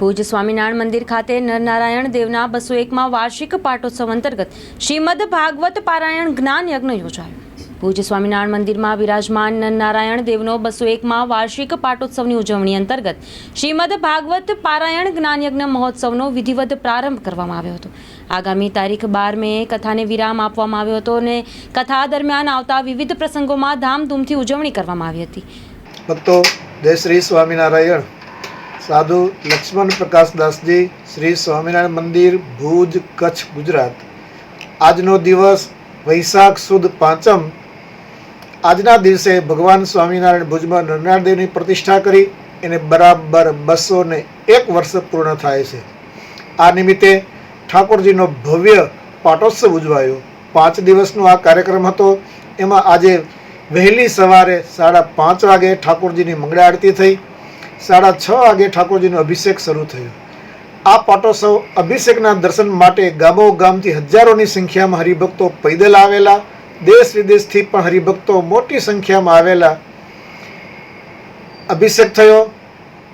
ભુજ સ્વામિનારાયણ મંદિર ખાતે નરનારાયણ દેવના બસો એકમાં વાર્ષિક પાટોત્સવ અંતર્ગત શ્રીમદ ભાગવત પારાયણ જ્ઞાન યજ્ઞ યોજાયો. ભુજ સ્વામિનારાયણ મંદિરમાં વિરાજમાન નરનારાયણ દેવનો બસો એકમાં વાર્ષિક પાટોત્સવની ઉજવણી અંતર્ગત શ્રીમદ ભાગવત પારાયણ જ્ઞાન યજ્ઞ મહોત્સવનો વિધિવત પ્રારંભ કરવામાં આવ્યો હતો. આગામી તારીખ બાર મે કથાને વિરામ આપવામાં આવ્યો હતો અને કથા દરમિયાન આવતા વિવિધ પ્રસંગોમાં ધામધૂમથી ઉજવણી કરવામાં આવી હતી. ભક્તો, જય શ્રી સ્વામિનારાયણ. સાધુ લક્ષ્મણ પ્રકાશદાસજી શ્રી સ્વામિનારાયણ મંદિર, ભુજ, કચ્છ, ગુજરાત. આજનો દિવસ વૈશાખ સુદ પાંચમ. આજના દિવસે ભગવાન સ્વામિનારાયણ ભુજમાં નરનાળદેવની પ્રતિષ્ઠા કરી એને બરાબર બસો ને એક વર્ષ પૂર્ણ થાય છે. આ નિમિત્તે ઠાકોરજીનો ભવ્ય પાટોત્સવ ઉજવાયો. પાંચ દિવસનો આ કાર્યક્રમ હતો. એમાં આજે વહેલી સવારે સાડા પાંચ વાગે ઠાકોરજીની મંગળા આરતી થઈ. સાડા છ વાગે ઠાકોરજીનો અભિષેક શરૂ થયો. આ પાટોત્સવ અભિષેકના દર્શન માટે ગામો ગામથી હજારોની સંખ્યામાં હરિભક્તો પૈદલ આવેલા, દેશ વિદેશથી પણ હરિભક્તો મોટી સંખ્યામાં આવેલા. અભિષેક થયો.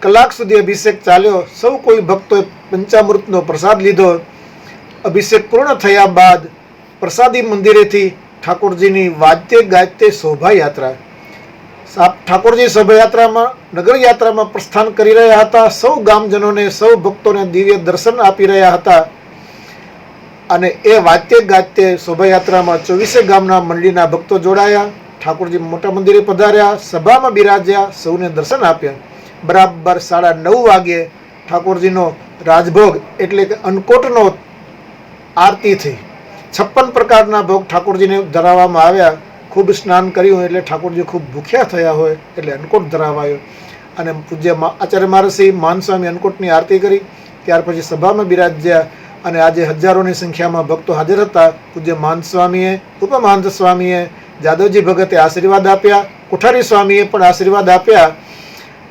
કલાક સુધી અભિષેક ચાલ્યો. સૌ કોઈ ભક્તોએ પંચામૃતનો પ્રસાદ લીધો. અભિષેક પૂર્ણ થયા બાદ પ્રસાદી મંદિરેથી ઠાકોરજીની વાદ્ય ગાયતે શોભાયાત્રા. ઠાકોરજી શોભાયાત્રામાં નગર યાત્રામાં પ્રસ્થાન કરી રહ્યા હતા. સૌ ગામજનોને, સૌ ભક્તોને દિવ્ય દર્શન આપી રહ્યા હતા. અને એ વાત્ય ગાત્ય શોભાયાત્રામાં ચોવીસે ગામના મંડળીના ભક્તો જોડાયા, ઠાકોરજી મોટા મંદિરે પધાર્યા, સભામાં બિરાજ્યા, સૌને દર્શન આપ્યા. બરાબર સાડા નવ વાગ્યે ઠાકોરજીનો રાજભોગ એટલે કે અન્નકોટનો આરતી થઈ. છપ્પન પ્રકારના ભોગ ઠાકોરજીને ધરાવવામાં આવ્યા. ખૂબ સ્નાન કર્યું હોય એટલે ઠાકોરજી ખૂબ ભૂખ્યા થયા હોય એટલે અન્નકૂટ ધરાવાયો. અને પૂજ્ય આચાર્ય મહારસિંહ માનસ્વામી અન્નકૂટની આરતી કરી. ત્યાર પછી સભામાં બિરાજ્યા અને આજે હજારોની સંખ્યામાં ભક્તો હાજર હતા. પૂજ્ય માનસ્વામીએ ઉપમહાંત સ્વામીએ, જાદવજી ભગતે આશીર્વાદ આપ્યા, કોઠારી સ્વામીએ પણ આશીર્વાદ આપ્યા.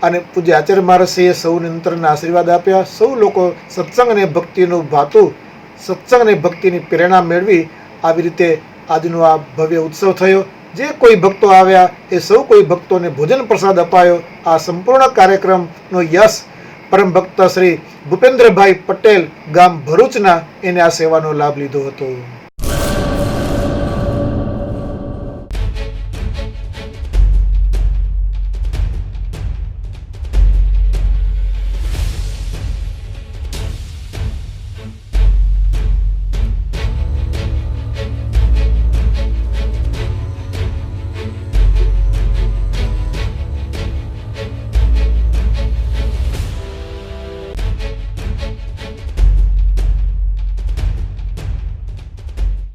અને પૂજ્ય આચાર્ય મહારસિંહે સૌને અંતરના આશીર્વાદ આપ્યા. સૌ લોકો સત્સંગ અને ભક્તિનું ભાતું, સત્સંગ અને ભક્તિની પ્રેરણા મેળવી આવી રીતે આજનો આ ભવ્ય ઉત્સવ થયો. જે કોઈ ભક્તો આવ્યા, એ સૌ કોઈ ભક્તોને ભોજન પ્રસાદ અપાયો. આ સંપૂર્ણ કાર્યક્રમનો યશ પરમ ભક્ત શ્રી ભૂપેન્દ્રભાઈ પટેલ ગામ ભરૂચના એને આ સેવાનો લાભ લીધો હતો.